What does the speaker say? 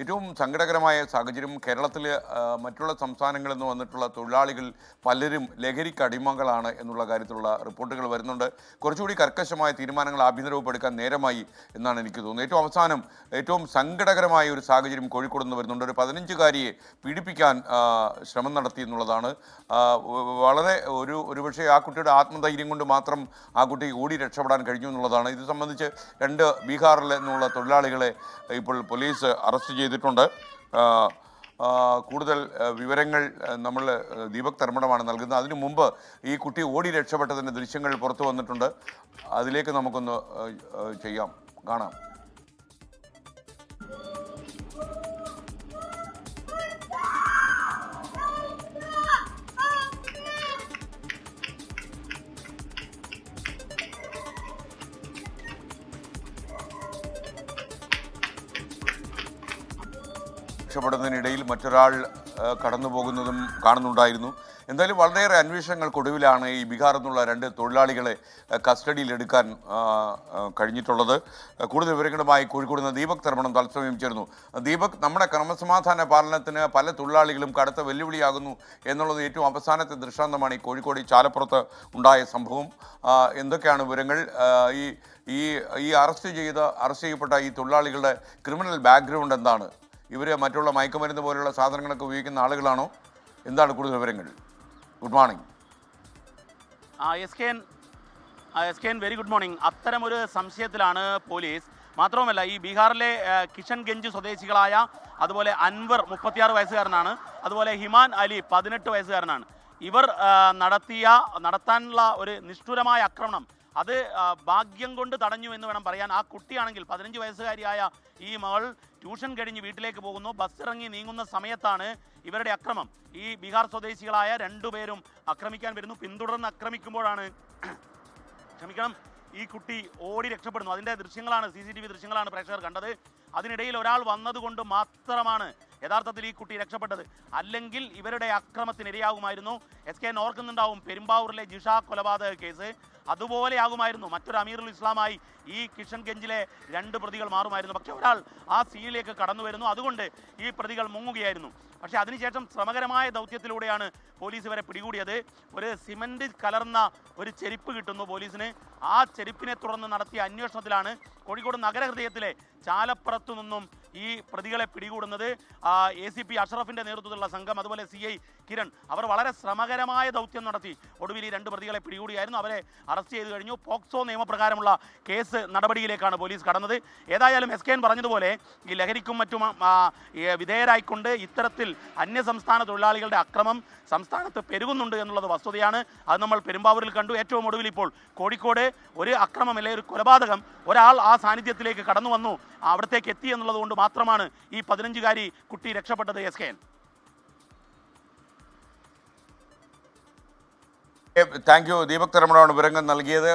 ഏറ്റവും സങ്കടകരമായ സാഹചര്യം. കേരളത്തിൽ മറ്റുള്ള സംസ്ഥാനങ്ങളിൽ നിന്ന് വന്നിട്ടുള്ള തൊഴിലാളികൾ പലരും ലഹരിക്ക് അടിമകളാണ് എന്നുള്ള കാര്യത്തിലുള്ള റിപ്പോർട്ടുകൾ വരുന്നുണ്ട്. കുറച്ചുകൂടി കർക്കശമായ തീരുമാനങ്ങൾ ആഭ്യന്തര വകുപ്പ് എടുക്കാൻ നേരമായി എന്നാണ് എനിക്ക് തോന്നുന്നത്. ഏറ്റവും അവസാനം ഏറ്റവും സങ്കടകരമായ ഒരു സാഹചര്യം കോഴിക്കോട് നിന്ന് വരുന്നുണ്ട്. ഒരു പതിനഞ്ചുകാരിയെ പീഡിപ്പിക്കാൻ ശ്രമം നടത്തി എന്നുള്ളതാണ്. വളരെ ഒരു ഒരുപക്ഷെ ആ കുട്ടിയുടെ ആത്മധൈര്യം കൊണ്ട് മാത്രം ആ കുട്ടി ഓടി രക്ഷപ്പെടാൻ കഴിഞ്ഞു എന്നുള്ളതാണ്. ഇത് സംബന്ധിച്ച് രണ്ട് ബീഹാറിൽ നിന്നുള്ള തൊഴിലാളികളെ ഇപ്പോൾ പോലീസ് അറസ്റ്റ് ചെയ്തിട്ടുണ്ട്. കൂടുതൽ വിവരങ്ങൾ നമ്മൾ ദീപക് തർമ്മടമാണ് നൽകുന്നത്. അതിനു മുമ്പ് ഈ കുട്ടി ഓടി രക്ഷപ്പെട്ടതിന്റെ ദൃശ്യങ്ങൾ പുറത്തു വന്നിട്ടുണ്ട്. അതിലേക്ക് നമുക്കൊന്ന് ചെയ്യാം. കാണാം. രക്ഷപ്പെടുന്നതിനിടയിൽ മറ്റൊരാൾ കടന്നു പോകുന്നതും കാണുന്നുണ്ടായിരുന്നു. എന്തായാലും വളരെയേറെ അന്വേഷണങ്ങൾക്കൊടുവിലാണ് ഈ ബീഹാറിൽ നിന്നുള്ള രണ്ട് തൊഴിലാളികളെ കസ്റ്റഡിയിലെടുക്കാൻ കഴിഞ്ഞിട്ടുള്ളത്. കൂടുതൽ വിവരങ്ങളുമായി കോഴിക്കോട് നിന്ന് ദീപക് തർമ്മണം തത്സമയം ചേർന്നു ദീപക് നമ്മുടെ ക്രമസമാധാന പാലനത്തിന് പല തൊഴിലാളികളും കടുത്ത വെല്ലുവിളിയാകുന്നു എന്നുള്ളത് ഏറ്റവും അവസാനത്തെ ദൃഷ്ടാന്തമാണ് ഈ കോഴിക്കോട് ചാലപ്പുറത്ത് ഉണ്ടായ സംഭവം. എന്തൊക്കെയാണ് വിവരങ്ങൾ? ഈ ഈ അറസ്റ്റ് ചെയ്ത അറസ്റ്റ് ചെയ്യപ്പെട്ട ഈ തൊഴിലാളികളുടെ ക്രിമിനൽ ബാക്ക്ഗ്രൗണ്ട് എന്താണ്? ഇവർ മറ്റുള്ള മയക്കുമരുന്ന് പോലുള്ള സാധനങ്ങളൊക്കെ ഉപയോഗിക്കുന്ന ആളുകളാണോ? എന്താണ് കൂടുതൽ വിവരങ്ങൾ? Good morning S K N very good morning അത്തരമൊരു സംശയത്തിലാണ് പോലീസ്. മാത്രവുമല്ല ഈ ബീഹാറിലെ കിഷൻ കിഷൻഗഞ്ച് സ്വദേശികളായ അതുപോലെ അൻവർ മുപ്പത്തിയാറ് വയസ്സുകാരനാണ്. അതുപോലെ ഹിമാൻ അലി പതിനെട്ട് വയസ്സുകാരനാണ്. ഇവർ നടത്തിയ നടത്താനുള്ള ഒരു നിഷ്ഠുരമായ ആക്രമണം അത് ഭാഗ്യം കൊണ്ട് തടഞ്ഞു എന്ന് വേണം പറയാൻ. ആ കുട്ടിയാണെങ്കിൽ പതിനഞ്ച് വയസ്സുകാരിയായ ഈ മകൾ ട്യൂഷൻ കഴിഞ്ഞ് വീട്ടിലേക്ക് പോകുന്നു. ബസ് ഇറങ്ങി നീങ്ങുന്ന സമയത്താണ് ഇവരുടെ അക്രമം. ഈ ബീഹാർ സ്വദേശികളായ രണ്ടുപേരും ആക്രമിക്കാൻ വരുന്നു. പിന്തുടർന്ന് ആക്രമിക്കുമ്പോഴാണ് ക്ഷമിക്കണം ഈ കുട്ടി ഓടി രക്ഷപ്പെടുന്നു. അതിന്റെ ദൃശ്യങ്ങളാണ് സി സി ടി വി ദൃശ്യങ്ങളാണ് പ്രേക്ഷകർ കണ്ടത്. അതിനിടയിൽ ഒരാൾ വന്നതുകൊണ്ട് മാത്രമാണ് യഥാർത്ഥത്തിൽ ഈ കുട്ടി രക്ഷപ്പെട്ടത്. അല്ലെങ്കിൽ ഇവരുടെ അക്രമത്തിന് ഇരയാകുമായിരുന്നു എസ് കെ ഓർക്കുന്നുണ്ടാവും പെരുമ്പാവൂരിലെ ജിഷ കൊലപാതക കേസ്. അതുപോലെ ആകുമായിരുന്നു മറ്റൊരു അമീറുൽ ഇസ്ലാമായി ഈ കിഷൻ ഗഞ്ചിലെ രണ്ട് പ്രതികൾ മാറുമായിരുന്നു. പക്ഷെ ഒരാൾ ആ സീനിലേക്ക് കടന്നു വരുന്നു. അതുകൊണ്ട് ഈ പ്രതികൾ മുങ്ങുകയായിരുന്നു. പക്ഷേ അതിനുശേഷം ശ്രമകരമായ ദൗത്യത്തിലൂടെയാണ് പോലീസ് വരെ പിടികൂടിയത്. ഒരു സിമന്റ് കലർന്ന ഒരു ചെരുപ്പ് കിട്ടുന്നു പോലീസിന്. ആ ചെരുപ്പിനെ തുടർന്ന് നടത്തിയ അന്വേഷണത്തിലാണ് കോഴിക്കോട് നഗരഹൃദയത്തിലെ ചാലപ്പുറത്തു നിന്നും ഈ പ്രതികളെ പിടികൂടുന്നത് എ സി പി അഷറഫിന്റെ നേതൃത്വത്തിലുള്ള സംഘം അതുപോലെ സി ഐ കിരൺ. അവർ വളരെ ശ്രമകരമായ ദൗത്യം നടത്തി. ഒടുവിൽ ഈ രണ്ട് പ്രതികളെ പിടികൂടിയായിരുന്നു. അവരെ അറസ്റ്റ് ചെയ്ത് കഴിഞ്ഞു. പോക്സോ നിയമപ്രകാരമുള്ള കേസ് നടപടിയിലേക്കാണ് പോലീസ് കടന്നത്. ഏതായാലും എസ് കെ എൻ പറഞ്ഞതുപോലെ ഈ ലഹരിക്കും മറ്റും വിധേയരായിക്കൊണ്ട് ഇത്തരത്തിൽ അന്യസംസ്ഥാന തൊഴിലാളികളുടെ അക്രമം സംസ്ഥാനത്ത് പെരുകുന്നുണ്ട് എന്നുള്ളത് വസ്തുതയാണ്. അത് നമ്മൾ പെരുമ്പാവൂരിൽ കണ്ടു. ഏറ്റവും ഒടുവിൽ ഇപ്പോൾ കോഴിക്കോട് ഒരു അക്രമം അല്ലെങ്കിൽ ഒരു കൊലപാതകം ഒരാൾ ആ സാന്നിധ്യത്തിലേക്ക് കടന്നു വന്നു അവിടത്തേക്ക് എത്തി എന്നുള്ളത് കൊണ്ട് മാത്രമാണ് ഈ പതിനഞ്ചുകാരി കുട്ടി രക്ഷപ്പെട്ടത് S K N. Thank you. Deepak തരമണാണ് വിവരങ്ങൾ നൽകിയത്.